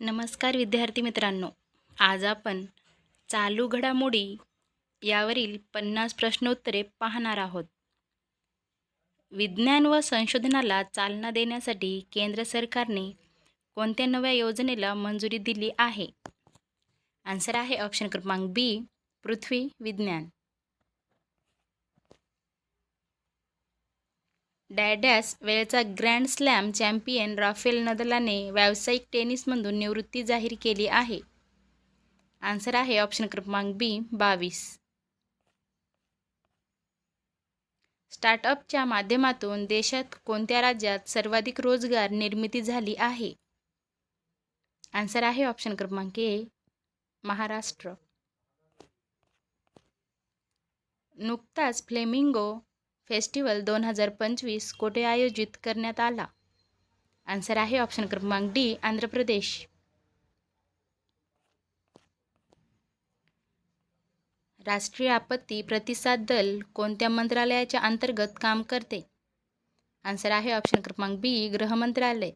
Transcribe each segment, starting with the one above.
नमस्कार विद्यार्थी मित्रांनो. आज आपण चालू घडामोडी यावरील पन्नास प्रश्नोत्तरे पाहणार आहोत. विज्ञान व संशोधनाला चालना देण्यासाठी केंद्र सरकारने कोणत्या नव्या योजनेला मंजुरी दिली आहे? आन्सर आहे ऑप्शन क्रमांक बी पृथ्वी विज्ञान. डॅडॅस वेळचा ग्रँड स्लॅम चॅम्पियन राफेल नदलाने व्यावसायिक टेनिसमधून निवृत्ती जाहीर केली आहे. आन्सर आहे ऑप्शन क्रमांक बी बावीस. स्टार्टअपच्या माध्यमातून देशात कोणत्या राज्यात सर्वाधिक रोजगार निर्मिती झाली आहे? आन्सर आहे ऑप्शन क्रमांक ए महाराष्ट्र. नुकताच फ्लेमिंगो फेस्टिवल दोन हजार पंचवीस कोठे आयोजित करण्यात आला? आन्सर आहे ऑप्शन क्रमांक डी आंध्र प्रदेश. राष्ट्रीय आपत्ती प्रतिसाद दल कोणत्या मंत्रालयाच्या अंतर्गत काम करते? आन्सर आहे ऑप्शन क्रमांक बी गृह मंत्रालय.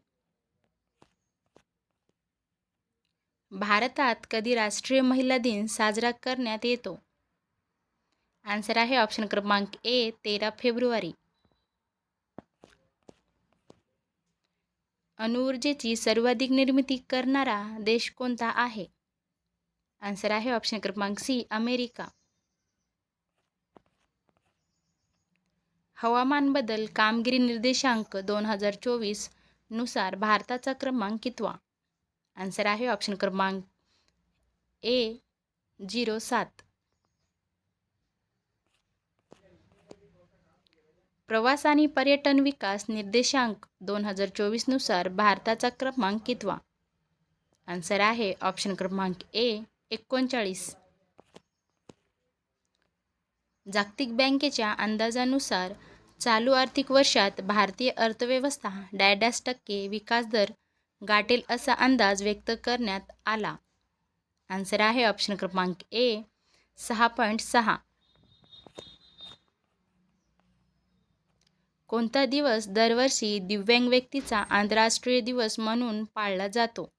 भारतात कधी राष्ट्रीय महिला दिन साजरा करण्यात येतो? आन्सर आहे ऑप्शन क्रमांक ए तेरा फेब्रुवारी. अणुऊर्जेची सर्वाधिक निर्मिती करणारा देश कोणता आहे? आन्सर आहे ऑप्शन क्रमांक सी अमेरिका. हवामान बदल कामगिरी निर्देशांक दोन हजार चोवीसनुसार भारताचा क्रमांक कितवा? आन्सर आहे ऑप्शन क्रमांक ए झिरो सात. प्रवास आणि पर्यटन विकास निर्देशांक दोन हजार चोवीसनुसार भारताचा क्रमांक कितवा? आन्सर आहे ऑप्शन क्रमांक ए एकोणचाळीस. जागतिक बँकेच्या अंदाजानुसार चालू आर्थिक वर्षात भारतीय अर्थव्यवस्था डॅडॅस टक्के विकास दर गाठेल असा अंदाज व्यक्त करण्यात आला. आन्सर आहे ऑप्शन क्रमांक ए सहा पॉईंट सहा. कोणता दिवस दरवर्षी दिव्यांग व्यक्तीचा आंतरराष्ट्रीय दिवस म्हणून पाळला जातो?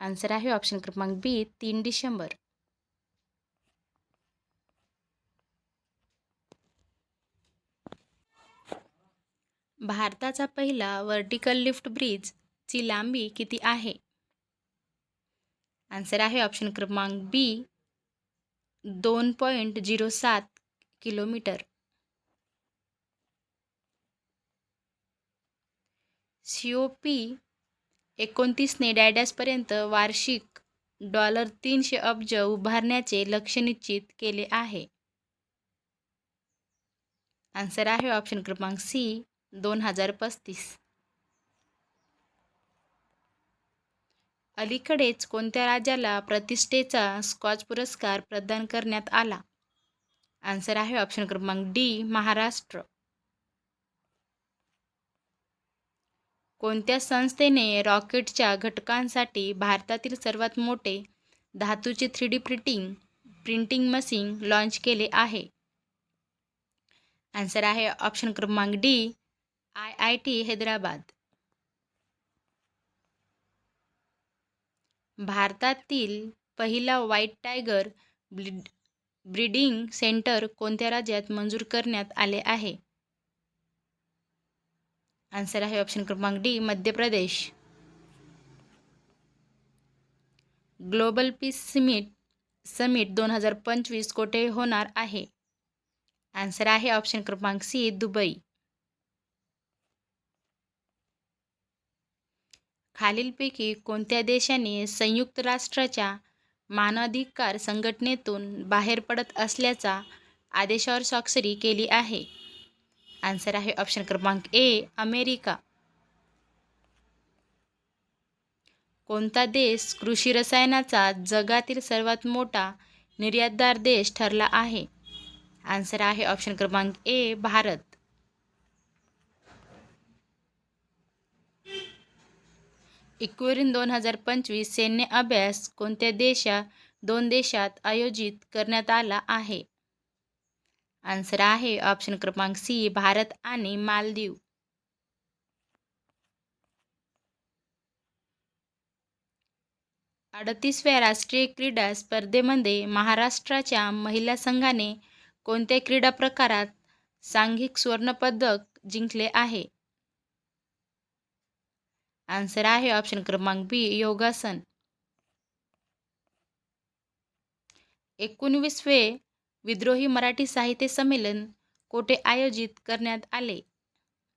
आन्सर आहे ऑप्शन क्रमांक बी तीन डिसेंबर. भारताचा पहिला वर्टिकल लिफ्ट ब्रिज ची लांबी किती आहे? आन्सर आहे ऑप्शन क्रमांक बी दोन पॉईंट झिरो सात किलोमीटर. सी ओ पी एकोणतीसने डॅडॅसपर्यंत वार्षिक डॉलर तीनशे अब्ज उभारण्याचे लक्ष्य निश्चित केले आहे. आन्सर आहे ऑप्शन क्रमांक सी दोन हजार पस्तीस. अलीकडेच कोणत्या राज्याला प्रतिष्ठेचा स्कॉच पुरस्कार प्रदान करण्यात आला? आन्सर आहे ऑप्शन क्रमांक डी महाराष्ट्र. कोणत्या संस्थेने रॉकेटच्या घटकांसाठी भारतातील सर्वात मोठे धातूचे three D printing printing machine launch केले आहे? आन्सर आहे ऑप्शन क्रमांक D I I T Hyderabad. भारतातील पहिला white tiger bleed breeding centre कोणत्या राज्यात मंजूर करण्यात आले आहे? आन्सर आहे ऑप्शन क्रमांक D Madhya Pradesh. Global peace summit summit दोन हजार पंचवीस कोठे होणार आहे? आन्सर आहे ऑप्शन क्रमांक सी दुबई. खालीलपैकी कोणत्या देशाने संयुक्त राष्ट्राच्या मानवाधिकार संघटनेतून बाहेर पडत असल्याचा आदेशावर स्वाक्षरी केली आहे? आन्सर आहे ऑप्शन क्रमांक ए अमेरिका. कोणता देश कृषी रसायनाचा जगातील सर्वात मोठा निर्यातदार देश ठरला आहे? आन्सर आहे ऑप्शन क्रमांक ए भारत. इक्वेरिन दोन हजार पंचवीस सैन्य अभ्यास कोणत्या देशा दोन देशात आयोजित करण्यात आला आहे? आन्सर आहे ऑप्शन क्रमांक सी भारत आणि मालदीव. अडतीसव्या राष्ट्रीय क्रीडा स्पर्धेमध्ये महाराष्ट्राच्या महिला संघाने कोणत्या क्रीडा प्रकारात सांघिक सुवर्णपदक जिंकले आहे? आन्सर आहे ऑप्शन क्रमांक बी योगासन. एकोणवीसवे विद्रोही मराठी साहित्य संमेलन कोठे आयोजित करण्यात आले?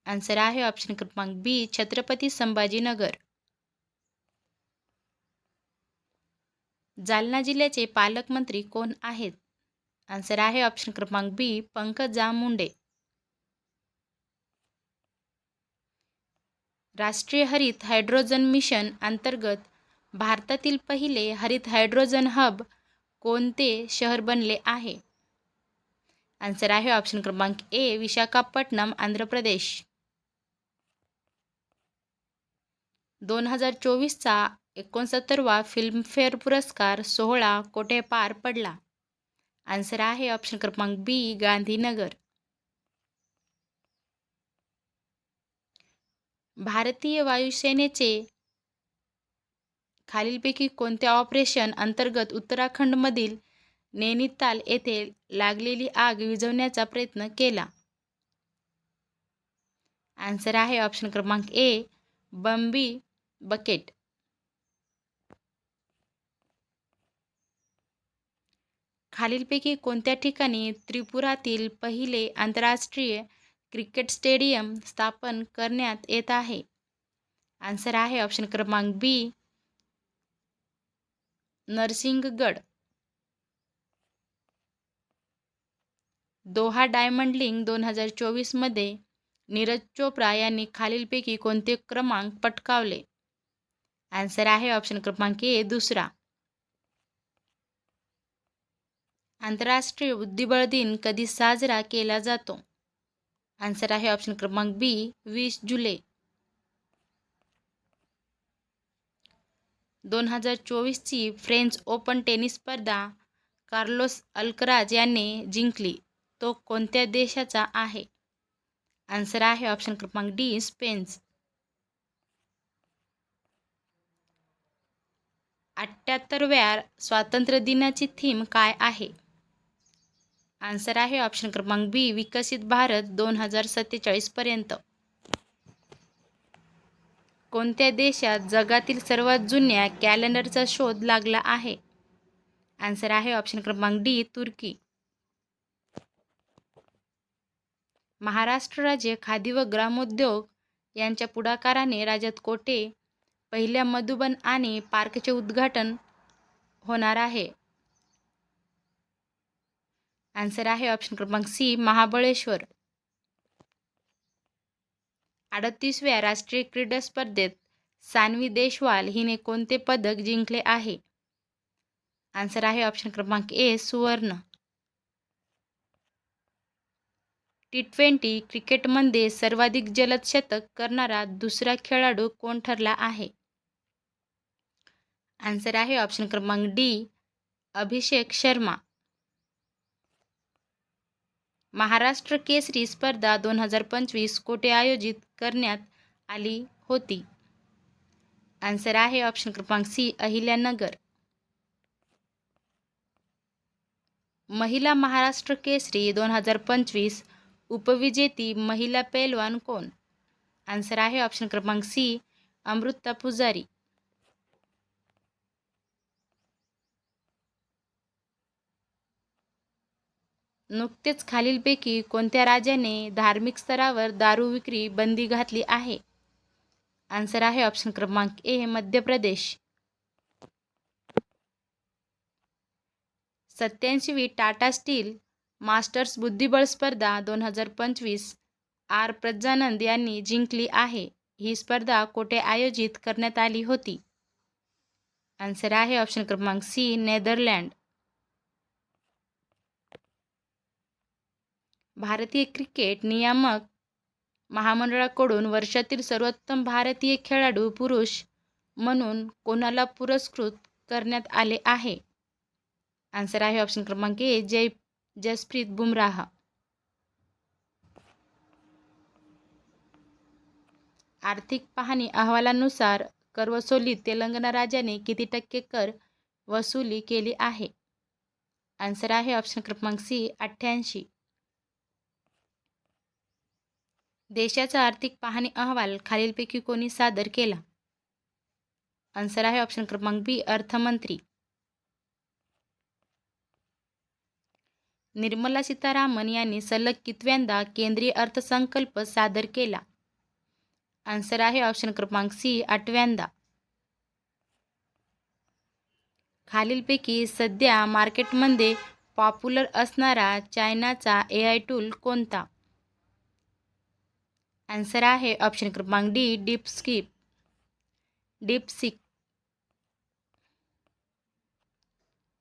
आन्सर आहे ऑप्शन क्रमांक बी छत्रपती संभाजीनगर. जालना जिल्ह्याचे पालकमंत्री कोण आहेत? आन्सर आहे ऑप्शन क्रमांक बी पंकजा मुंडे राष्ट्रीय हरित हायड्रोजन मिशन अंतर्गत भारतातील पहिले हरित हायड्रोजन हब कोणते शहर बनले आहे? आन्सर आहे ऑप्शन क्रमांक ए विशाखापट्टणम आंध्र प्रदेश. दोन हजार चोवीसचा एकोणसत्तरवा फिल्मफेअर पुरस्कार सोहळा कोठे पार पडला? आन्सर आहे ऑप्शन क्रमांक बी गांधीनगर. भारतीय वायुसेनेचे खालीलपैकी कोणत्या ऑपरेशन अंतर्गत उत्तराखंडमधील नैनिताल येथे लागलेली आग विझवण्याचा प्रयत्न केला. आन्सर आहे ऑप्शन क्रमांक ए बंबी बकेट खालीलपैकी कोणत्या ठिकाणी त्रिपुरातील पहिले आंतरराष्ट्रीय क्रिकेट स्टेडियम स्थापन करण्यात येत आहे? आन्सर आहे ऑप्शन क्रमांक बी नरसिंहगड. दोहा डायमंड लिंग दोन हजार चोवीसमध्ये नीरज चोप्रा यांनी खालीलपैकी कोणते क्रमांक पटकावले? आन्सर आहे ऑप्शन क्रमांक ए दुसरा. आंतरराष्ट्रीय बुद्धिबळ दिन कधी साजरा केला जातो? आन्सर आहे ऑप्शन क्रमांक बी वीस जुलै. दोन हजार चोवीसची फ्रेंच ओपन टेनिस स्पर्धा कार्लोस अल्कराज यांनी जिंकली. तो कोणत्या देशाचा आहे? आन्सर आहे ऑप्शन क्रमांक डी स्पेन्स अठ्ठ्याहत्तरव्या स्वातंत्र्य दिनाची थीम काय आहे? आन्सर आहे ऑप्शन क्रमांक बी विकसित भारत दोन हजार सत्तेचाळीसपर्यंत कोणत्या देशात जगातील सर्वात जुन्या कॅलेंडरचा शोध लागला आहे? आन्सर आहे ऑप्शन क्रमांक डी तुर्की महाराष्ट्र राज्य खादी व ग्रामोद्योग यांच्या पुढाकाराने राज्यात कोटे पहिल्या मधुबन आणि पार्कचे उद्घाटन होणार आहे. आन्सर आहे ऑप्शन क्रमांक सी महाबळेश्वर. अडतीसव्या राष्ट्रीय क्रीडा स्पर्धेत सान्वी देशवाल हिने कोणते पदक जिंकले आहे? आन्सर आहे ऑप्शन क्रमांक ए सुवर्ण. टी ट्वेंटी क्रिकेटमध्ये सर्वाधिक जलद शतक करणारा दुसरा खेळाडू कोण ठरला आहे? आन्सर आहे ऑप्शन क्रमांक डी अभिषेक शर्मा. महाराष्ट्र केसरी स्पर्धा दोन हजार पंचवीस कोठे आयोजित करण्यात आली होती? आन्सर आहे ऑप्शन क्रमांक सी अहिल्यानगर. महिला महाराष्ट्र केसरी दोन हजार पंचवीस उपविजेती महिला पैलवान कोण? आन्सर आहे ऑप्शन क्रमांक सी अमृता पुजारी. नुकतेच खालीलपैकी कोणत्या राजाने धार्मिक स्तरावर दारू विक्री बंदी घातली आहे? आन्सर आहे ऑप्शन क्रमांक ए मध्य प्रदेश. सत्याऐंशीवी टाटा स्टील मास्टर्स बुद्धिबळ स्पर्धा दोन हजार पंचवीस आर. प्रज्ञानंद यांनी जिंकली आहे. ही स्पर्धा कोठे आयोजित करण्यात आली होती? आन्सर आहे ऑप्शन क्रमांक सी नेदरलँड. भारतीय क्रिकेट नियामक महामंडळाकडून वर्षातील सर्वोत्तम भारतीय खेळाडू पुरुष म्हणून कोणाला पुरस्कृत करण्यात आले आहे? आन्सर आहे ऑप्शन क्रमांक ए जय जसप्रीत बुमराह. आर्थिक पाहणी अहवालानुसार करवसुलीत तेलंगणा राज्याने किती टक्के कर वसुली केली आहे? आन्सर आहे ऑप्शन क्रमांक सी अठ्ठ्याऐंशी. देशाचा आर्थिक पाहणी अहवाल खालीलपैकी कोणी सादर केला? आन्सर आहे ऑप्शन क्रमांक बी अर्थमंत्री. निर्मला सीतारामन यांनी सलग कितव्यांदा केंद्रीय अर्थसंकल्प सादर केला? आन्सर आहे ऑप्शन क्रमांक सी आठव्यांदा. खालीलपैकी सध्या मार्केटमध्ये पॉप्युलर असणारा चायनाचा ए आय टूल कोणता? आन्सर आहे ऑप्शन क्रमांक डी डीपस्किप डीपसिक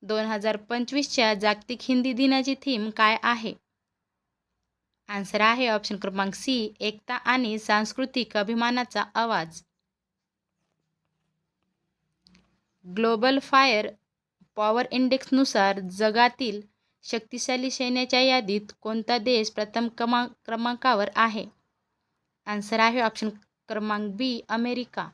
दोन हजार पंचवीसच्या जागतिक हिंदी दिनाची थीम काय आहे? आन्सर आहे ऑप्शन क्रमांक सी एकता आणि सांस्कृतिक अभिमानाचा आवाज. ग्लोबल फायर पॉवर इंडेक्सनुसार जगातील शक्तिशाली सैन्याच्या यादीत कोणता देश प्रथम क्रमां क्रमांकावर आहे? आन्सर आहे ऑप्शन क्रमांक बी अमेरिका.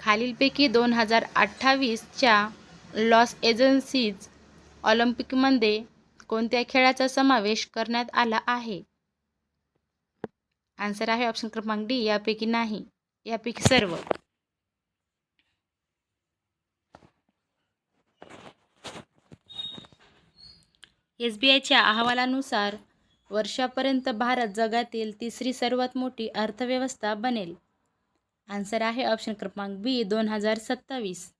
खालीलपैकी दोन हजार अठ्ठावीसच्या लॉस एजन्सीज ऑलिम्पिकमध्ये कोणत्या खेळाचा समावेश करण्यात आला आहे? आन्सर आहे ऑप्शन क्रमांक डी यापैकी नाही. यापैकी सर्व. एस बी आयच्या अहवालानुसार वर्षापर्यंत भारत जगातील तिसरी सर्वात मोठी अर्थव्यवस्था बनेल. आन्सर आहे ऑप्शन क्रमांक बी दोन हजार सत्तावीस.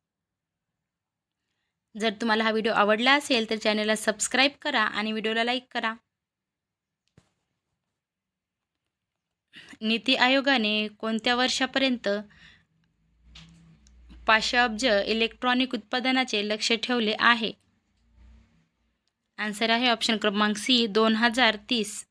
जर तुम्हाला हा व्हिडिओ आवडला असेल तर चॅनलला सबस्क्राईब करा आणि व्हिडिओला लाईक करा. नीती आयोगाने कोणत्या वर्षापर्यंत पाचशे अब्ज इलेक्ट्रॉनिक उत्पादनाचे लक्ष ठेवले आहे? आन्सर आहे ऑप्शन क्रमांक सी दोन हजार तीस.